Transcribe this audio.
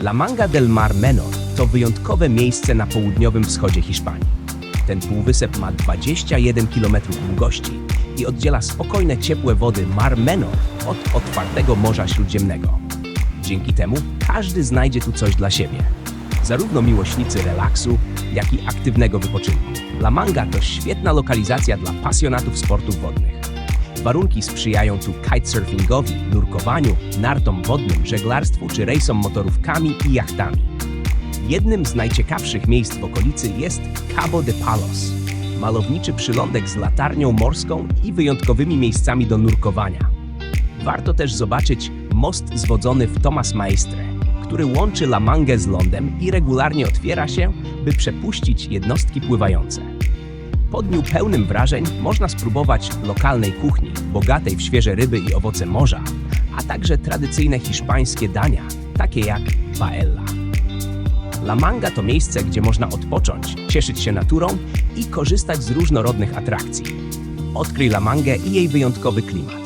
La Manga del Mar Menor to wyjątkowe miejsce na południowym wschodzie Hiszpanii. Ten półwysep ma 21 km długości i oddziela spokojne, ciepłe wody Mar Menor od otwartego Morza Śródziemnego. Dzięki temu każdy znajdzie tu coś dla siebie. Zarówno miłośnicy relaksu, jak i aktywnego wypoczynku. La Manga to świetna lokalizacja dla pasjonatów sportów wodnych. Warunki sprzyjają tu kitesurfingowi, nurkowaniu, nartom wodnym, żeglarstwu czy rejsom motorówkami i jachtami. Jednym z najciekawszych miejsc w okolicy jest Cabo de Palos, malowniczy przylądek z latarnią morską i wyjątkowymi miejscami do nurkowania. Warto też zobaczyć most zwodzony w Tomas Maestre, który łączy La Mangę z lądem i regularnie otwiera się, by przepuścić jednostki pływające. Po dniu pełnym wrażeń można spróbować lokalnej kuchni, bogatej w świeże ryby i owoce morza, a także tradycyjne hiszpańskie dania, takie jak paella. La Manga to miejsce, gdzie można odpocząć, cieszyć się naturą i korzystać z różnorodnych atrakcji. Odkryj La Mangę i jej wyjątkowy klimat.